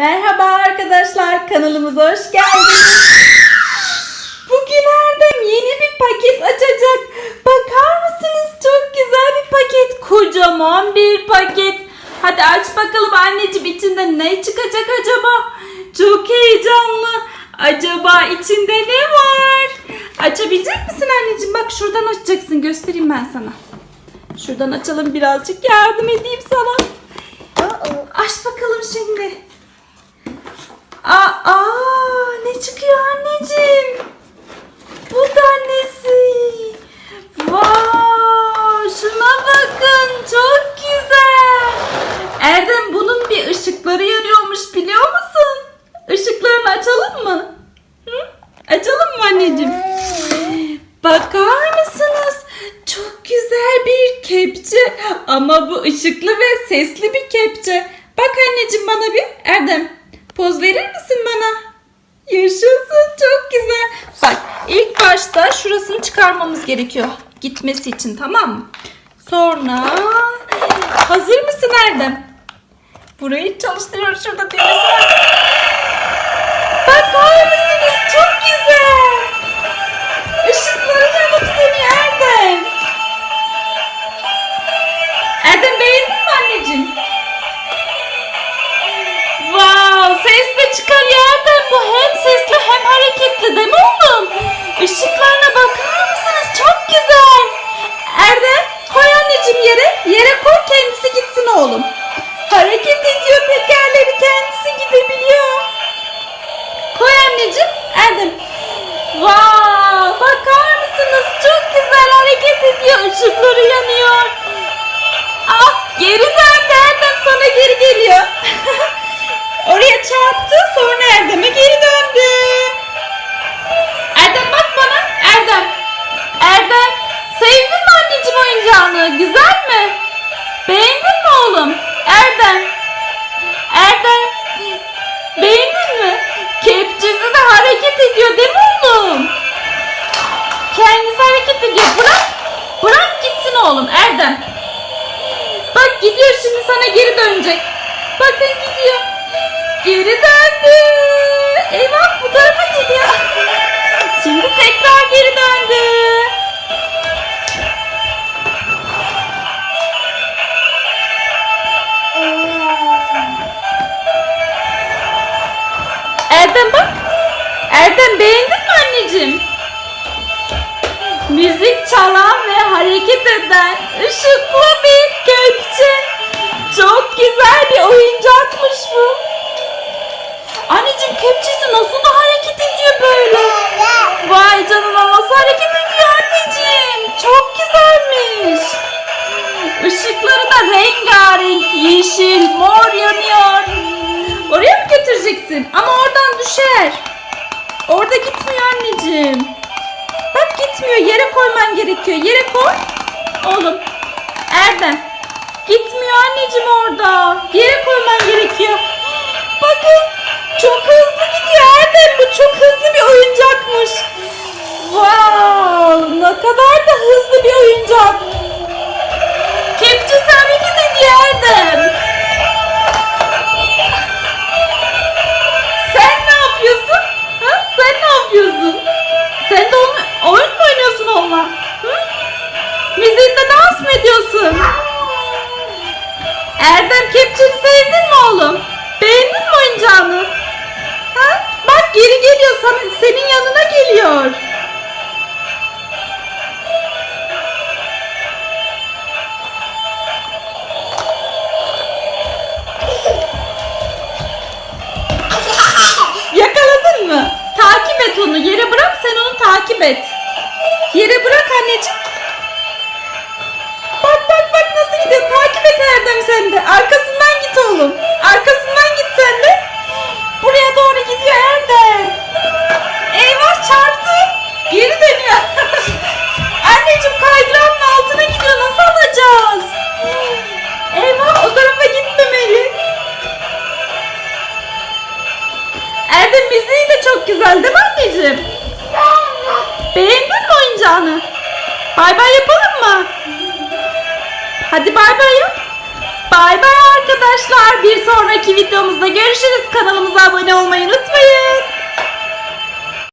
Merhaba arkadaşlar kanalımıza hoş geldiniz. Bugün Erdem yeni bir paket açacak. Bakar mısınız çok güzel bir paket. Kocaman bir paket. Hadi aç bakalım anneciğim içinde ne çıkacak acaba? Çok heyecanlı. Acaba içinde ne var? Açabilecek misin anneciğim? Bak şuradan açacaksın. Göstereyim ben sana. Şuradan açalım birazcık yardım edeyim sana. Aç bakalım şimdi. Çıkıyor anneciğim? Bu da nesi? Vay, şuna bakın çok güzel. Erdem bunun bir ışıkları yanıyormuş biliyor musun? Işıklarını açalım mı? Hı? Açalım mı anneciğim? Bakar mısınız? Çok güzel bir kepçe ama bu ışıklı ve sesli bir kepçe. Bak anneciğim bana bir Erdem poz verir misin bana? Yaşasın çok güzel. Bak ilk başta şurasını çıkarmamız gerekiyor gitmesi için tamam mı? Sonra hazır mısın Erdem? Burayı çalıştırıyoruz şurada düğmesi var. Bakar mısınız? Çok güzel. Işıkları yanıp sönüyor Erdem. Erdem beğendin mi anneciğim? Wow, ses de çıkarıyor Erdem. Bu hem sesli hem hareketli değil mi oğlum? Işıklarına bakar mısınız? Çok güzel. Erdem koy anneciğim yere. Yere koy kendisi gitsin oğlum. Hareket ediyor tekerleri kendisi gidebiliyor. Koy anneciğim. Erdem. Wow, bakar mısınız? Çok güzel hareket ediyor. Işıkları yanıyor. Oğlum Erdem. Bak gidiyor şimdi sana geri dönecek. Bakın gidiyor. Geri döndü. Eyvah bu tarafa gidiyor. Şimdi tekrar geri döndü. Erdem bak. Erdem beğendin mi anneciğim? Müzik çalan ve hareket eden ışıklı bir kepçe. Çok güzel bir oyuncakmış bu. Anneciğim kepçesi nasıl da hareket ediyor böyle? Vay canına nasıl hareket ediyor anneciğim? Çok güzelmiş. Işıkları da rengarenk, yeşil, mor yanıyor. Oraya mı götüreceksin? Ama oradan düşer. Orada gitmiyor anneciğim. Gitmiyor. Yere koyman gerekiyor. Yere koy. Oğlum. Erdem. Gitmiyor anneciğim orada. Yere koyman gerekiyor. Kepçeni sevdin mi oğlum? Beğendin mi oyuncağını? Ha? Bak geri geliyor sana, senin yanına geliyor. Yakaladın mı? Takip et onu. Yere bırak sen onu takip et. Yere bırak anneciğim. Bak bak bak nasıl gidiyor. Takip et Erdem Erdem müziği de çok güzel değil mi anneciğim? Beğendin mi oyuncağını? Bay bay yapalım mı? Hadi bay bay yap. Bay bay arkadaşlar. Bir sonraki videomuzda görüşürüz. Kanalımıza abone olmayı unutmayın.